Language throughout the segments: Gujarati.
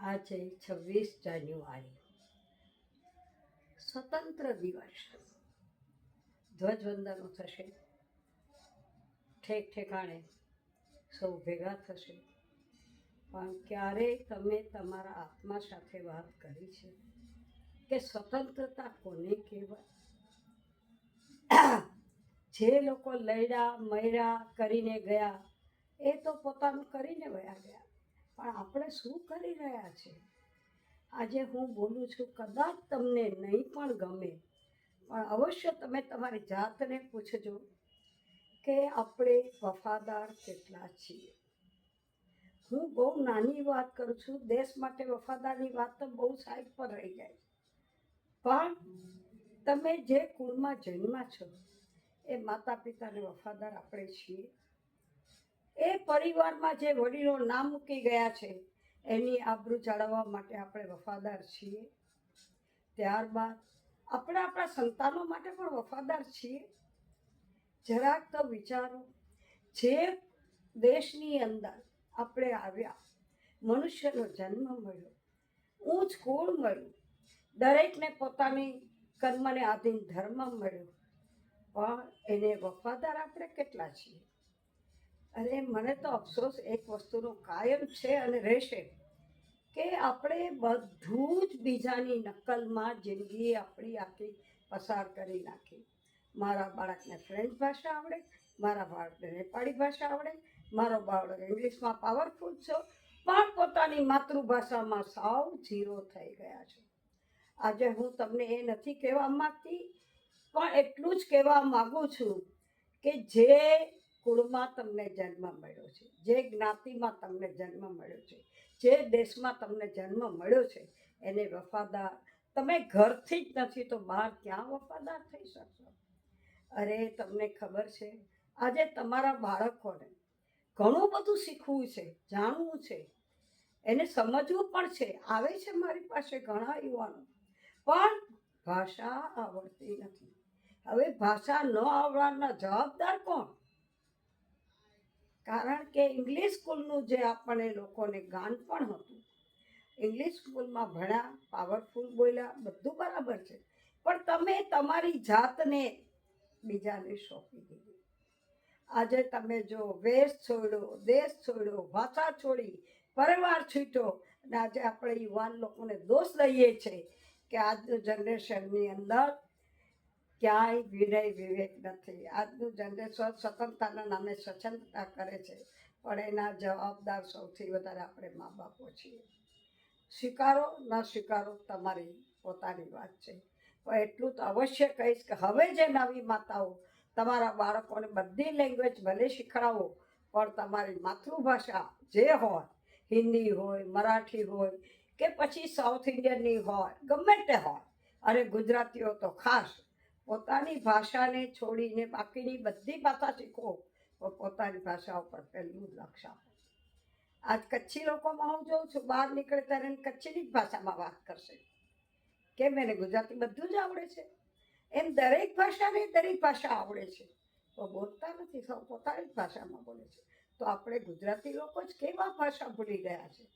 આજે છવ્વીસ જાન્યુઆરી. સ્વતંત્ર દિવસ. ધ્વજવંદનો થશે. ઠેક ઠેકાણે સૌ ભેગા થશે. પણ ક્યારે તમે તમારા આત્મા સાથે વાત કરી છે કે સ્વતંત્રતા કોને કહેવાય? જે લોકો લડ્યા, મર્યા, કરીને ગયા, એ તો પોતાનું કરીને વયા ગયા. પણ આપણે શું કરી રહ્યા છે આજે હું બોલું છું, કદાચ તમને નહીં પણ ગમે, પણ અવશ્ય તમે તમારી જાતને પૂછજો કે આપણે વફાદાર કેટલા છીએ. હું બહુ નાની વાત કરું છું, દેશ માટે વફાદારની વાત તો બહુ સાઈડ પર રહી જાય. પણ તમે જે કુળમાં જન્મા છો, એ માતા પિતાને વફાદાર આપણે છીએ. એ પરિવારમાં જે વડીલો નામ મૂકી ગયા છે, એની આબરૂ જાળવવા માટે આપણે વફાદાર છીએ. ત્યારબાદ આપણે આપણા સંતાનો માટે પણ વફાદાર છીએ. જરાક તો વિચારો, જે દેશની અંદર આપણે આવ્યા, મનુષ્યનો જન્મ મળ્યો, ઊંચ કુળ મળ્યું, દરેકને પોતાની કર્મને આધીન ધર્મ મળ્યો, પણ એને વફાદાર આપણે કેટલા છીએ? અરે, મને તો અફસોસ, એક વસ્તુનો કાયમ છે અને રહેશે કે આપણે બધું જ બીજાની નકલમાં જિંદગી આપણી આખી પસાર કરી નાખી. મારા બાળકને ફ્રેન્ચ ભાષા આવડે, મારા બાળકને નેપાળી ભાષા આવડે, મારો બાળક ઇંગ્લિશમાં પાવરફુલ છે. પણ પોતાની માતૃભાષામાં સાવ ઝીરો થઈ ગયા છે. આજે હું તમને એ નથી કહેવા માંગતી, પણ એટલું જ કહેવા માગું છું કે જે કુળમાં તમને જન્મ મળ્યો છે. જે જ્ઞાતિમાં તમને જન્મ મળ્યો છે. જે દેશમાં તમને જન્મ મળ્યો છે, એને વફાદાર. તમે ઘરથી જ નથી તો બહાર ક્યાં વફાદાર થઈ શકશો? અરે, તમને ખબર છે, આજે તમારા બાળકોને ઘણું બધું શીખવું છે, જાણવું છે. એને સમજવું પણ છે. આવે છે મારી પાસે ઘણા યુવાનો. પણ ભાષા આવડતી નથી. હવે ભાષા ન આવડવાના જવાબદાર કોણ? કારણ કે ઇંગ્લિશ સ્કૂલનું જે આપણને લોકોને ગાન પણ હતું, ઇંગ્લિશ સ્કૂલમાં ભણ્યા પાવરફુલ બોલ્યા, બધું બરાબર છે. પણ તમે તમારી જાતને બીજાને સોંપી દીધી. આજે તમે જો વેશ છોડ્યો દેશ છોડ્યો ભાષા છોડી, પરિવાર છૂટ્યો અને આજે આપણે યુવાન લોકોને દોષ લઈએ છીએ કે આજનું જનરેશનની અંદર ક્યાંય વિનય વિવેક નથી. આજનું જનરેશન સ્વતંત્રતાના નામે સ્વચ્છંદતા કરે છે, પણ એના જવાબદાર સૌથી વધારે આપણે મા બાપો છીએ. સ્વીકારો, ન સ્વીકારો તમારી પોતાની વાત છે. પણ એટલું તો અવશ્ય કહીશ કે હવે જે નવી માતાઓ તમારા બાળકોને બધી લેંગ્વેજ ભલે શીખડાવો, પણ તમારી માતૃભાષા જે હોય, હિન્દી હોય, મરાઠી હોય, કે પછી સાઉથ ઇન્ડિયનની હોય, ગમે તે હોય, અને ગુજરાતીઓ તો ખાસ પોતાની ભાષાને છોડીને બાકીની બધી ભાષા શીખો, તો પોતાની ભાષા ઉપર પહેલું લક્ષ આપો આજ કચ્છી લોકોમાં હું જોઉં છું, બહાર નીકળે ત્યારે કચ્છીની જ ભાષામાં વાત કરશે. કેમ? એને ગુજરાતી બધું જ આવડે છે. એમ દરેક ભાષાને દરેક ભાષા આવડે છે. તો બોલતા નથી, સૌ પોતાની જ ભાષામાં બોલે છે. તો આપણે ગુજરાતી લોકો જ કેવા ભાષા ભૂલી ગયા છે?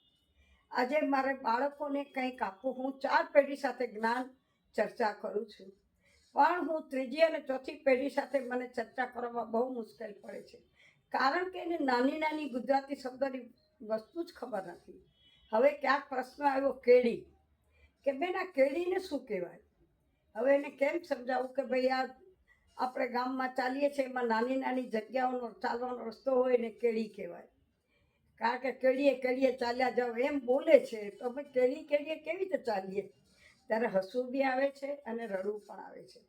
આજે મારે બાળકોને કંઈક આપવું હું ચાર પેઢી સાથે જ્ઞાન ચર્ચા કરું છું. પણ હું ત્રીજી અને ચોથી પેઢી સાથે મને ચર્ચા કરવામાં બહુ મુશ્કેલ પડે છે. કારણ કે એને નાની નાની ગુજરાતી શબ્દોની વસ્તુ જ ખબર નથી. હવે ક્યાંક પ્રશ્ન આવ્યો કેળી. કે બેન, આ કેળીને શું કહેવાય? હવે એને કેમ સમજાવું કે ભાઈ, આ આપણે ગામમાં ચાલીએ છીએ, એમાં નાની નાની જગ્યાઓનો ચાલવાનો રસ્તો હોય ને કેળી કહેવાય. કારણ કે કેળીએ કેળીએ ચાલ્યા જાઓ, એમ બોલે છે. તો અમે કેળી કેળીએ કેવી રીતે ચાલીએ? ત્યારે હસવું બી આવે છે અને રડવું પણ આવે છે.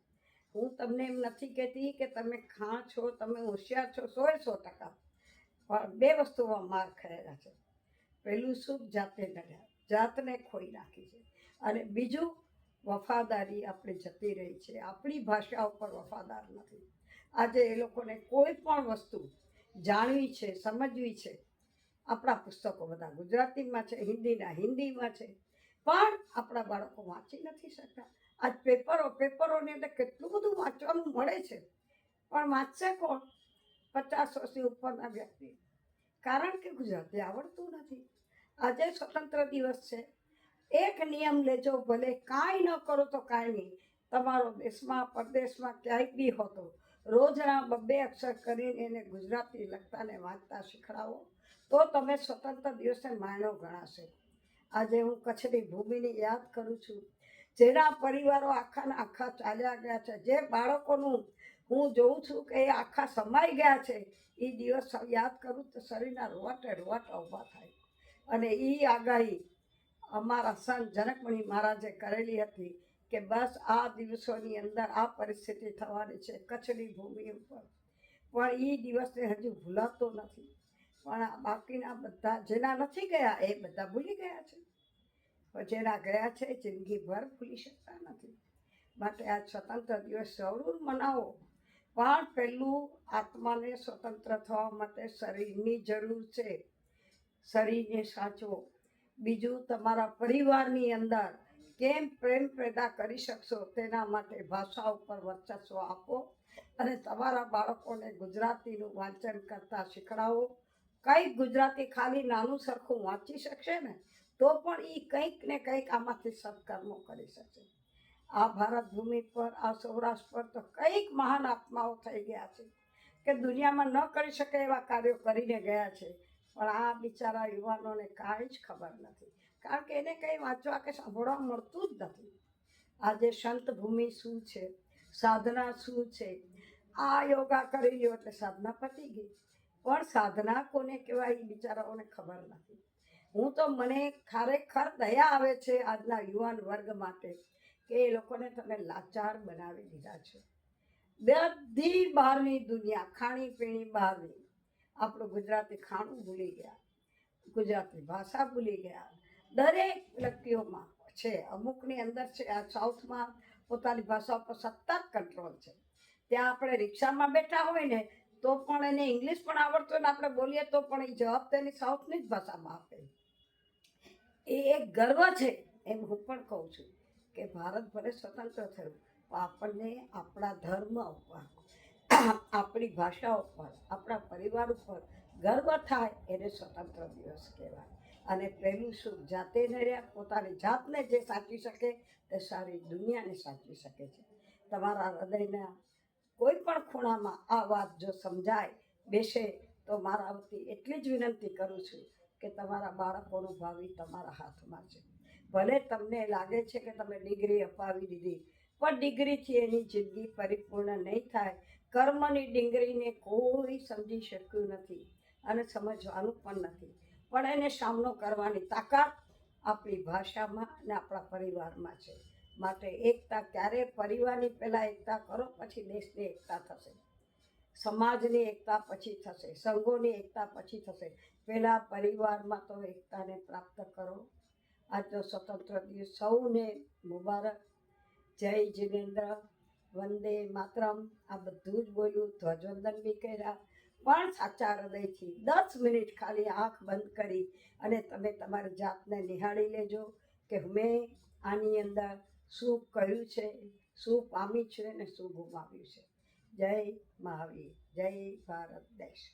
હું તમને એમ નથી કહેતી કે તમે ખાં છો, તમે હોશિયાર છો સો સો ટકા. પણ બે વસ્તુમાં માર ખરેલા છે. પહેલું સુખ જાતે નડ્યા જાતને ખોઈ નાખી છે. અને બીજું, વફાદારી આપણી જતી રહી છે. આપણી ભાષા ઉપર વફાદાર નથી. આજે એ લોકોને કોઈ પણ વસ્તુ જાણવી છે, સમજવી છે, આપણા પુસ્તકો બધા ગુજરાતીમાં છે, હિન્દીના હિન્દીમાં છે પણ આપણા બાળકો વાંચી નથી શકતા. આજ પેપરો, પેપરોની અંદર કેટલું બધું વાંચવાનું મળે છે. પણ વાંચશે કોણ? પચાસ વર્ષની ઉપરના વ્યક્તિ. કારણ કે ગુજરાતી આવડતું નથી. આજે સ્વતંત્ર દિવસ છે. એક નિયમ લેજો, ભલે કાંઈ ન કરો તો કાંઈ નહીં. તમારો દેશમાં, પરદેશમાં ક્યાંય બી હોતો, રોજના બબ્બે અક્ષર કરીને એને ગુજરાતી લખતા ને વાંચતા શીખડાવો, તો તમે સ્વતંત્ર દિવસે માયનો ગણાશે. આજે હું કચ્છની ભૂમિને યાદ કરું છું. જેના પરિવારો આખાને આખા ચાલ્યા ગયા છે. જે બાળકોનું હું જોઉં છું કે એ આખા સમાઈ ગયા છે એ દિવસ યાદ કરું તો શરીરના રોવાટે રોવાટા ઊભા થાય. અને એ આગાહી અમારા સંત જનકમણી મહારાજે કરેલી હતી કે બસ આ દિવસોની અંદર આ પરિસ્થિતિ થવાની છે કચ્છની ભૂમિ ઉપર. પણ એ દિવસને હજુ ભૂલાતો નથી. પણ બાકીના બધા જેના નથી ગયા, એ બધા ભૂલી ગયા છે. જેના ગયા છે, જિંદગીભર ભૂલી શકતા નથી. માટે આ સ્વતંત્ર દિવસ જરૂર મનાવો. પણ પહેલું આત્માને સ્વતંત્ર થવા માટે શરીરની જરૂર છે. શરીરને સાચવો. બીજું, તમારા પરિવારની અંદર કેમ પ્રેમ પેદા કરી શકશો તેના માટે ભાષા ઉપર વર્ચસ્વ આપો અને તમારા બાળકોને ગુજરાતીનું વાંચન કરતાં શીખડાવો. કંઈક ગુજરાતી ખાલી નાનું સરખું વાંચી શકશે ને, તો પણ એ કંઈક ને કંઈક આમાંથી સત્કર્મો કરી શકશે આ ભારત ભૂમિ પર, આ સૌરાષ્ટ્ર પર તો કંઈક મહાન આત્માઓ થઈ ગયા છે કે દુનિયામાં ન કરી શકે એવા કાર્યો કરીને ગયા છે. પણ આ બિચારા યુવાનોને કાંઈ જ ખબર નથી. કારણ કે એને કંઈ વાંચવા કે સાંભળવા મળતું જ નથી. આજે સંત ભૂમિ શું છે? સાધના શું છે? આ યોગા કરી લ્યો એટલે સાધના પતી ગઈ. પણ સાધના કોને કહેવાય એ બિચારાઓને ખબર નથી. હું તો મને ખરેખર દયા આવે છે આજના યુવાન વર્ગ માટે કે એ લોકોને તમે લાચાર બનાવી દીધા છે. બધી બહારની દુનિયા, ખાણી પીણી બહારની, આપણું ગુજરાતી ખાણું ભૂલી ગયા, ગુજરાતી ભાષા ભૂલી ગયા. દરેક વ્યક્તિઓમાં છે, અમુકની અંદર છે, આ સાઉથમાં પોતાની ભાષા ઉપર સતત કંટ્રોલ છે. ત્યાં આપણે રિક્ષામાં બેઠા હોય ને તો પણ એને ઇંગ્લિશ પણ આવડતું ને આપણે બોલીએ તો પણ એ જવાબ તેની સાઉથની જ ભાષામાં આપે. એ એક ગર્વ છે એમ હું પણ કહું છું કે ભારત ભલે સ્વતંત્ર થયું, પણ આપણને આપણા ધર્મ ઉપર, આપણી ભાષા ઉપર, આપણા પરિવાર ઉપર ગર્વ થાય એને સ્વતંત્ર દિવસ કહેવાય. અને પહેલું શું જાતે ન રહ્યા પોતાની જાતને જે સાચવી શકે તે સારી દુનિયાને સાચવી શકે છે. તમારા હૃદયના કોઈ પણ ખૂણામાં આ વાત જો સમજાય, બેસે, તો મારા વતી એટલી જ વિનંતી કરું છું કે તમારા બાળકોનું ભાવિ તમારા હાથમાં છે. ભલે તમને લાગે છે કે તમે ડિગ્રી અપાવી દીધી, પણ ડિગ્રીથી એની જિંદગી પરિપૂર્ણ નહીં થાય. કર્મની ડિગ્રીને કોઈ સમજી શક્યું નથી અને સમજવાનું પણ નથી. પણ એને સામનો કરવાની તાકાત આપણી ભાષામાં અને આપણા પરિવારમાં છે. માટે એકતા ક્યારે પરિવારની પહેલાં એકતા કરો, પછી દેશની એકતા થશે. સમાજની એકતા પછી થશે. સંઘોની એકતા પછી થશે. પહેલાં પરિવારમાં તો એકતાને પ્રાપ્ત કરો. આજનો સ્વતંત્ર દિવસ સૌને મુબારક. જય જીનેન્દ્ર. વંદે માતરમ. આ બધું જ બોલ્યું, ધ્વજવંદન બી કર્યા. પણ સાચા હૃદયથી દસ મિનિટ ખાલી આંખ બંધ કરી અને તમે તમારી જાતને નિહાળી લેજો કે મેં આની અંદર શું કર્યું છે? શું પામ્યું છે અને શું ગુમાવ્યું છે? જય મહાવીર, જય ભારત દેશ.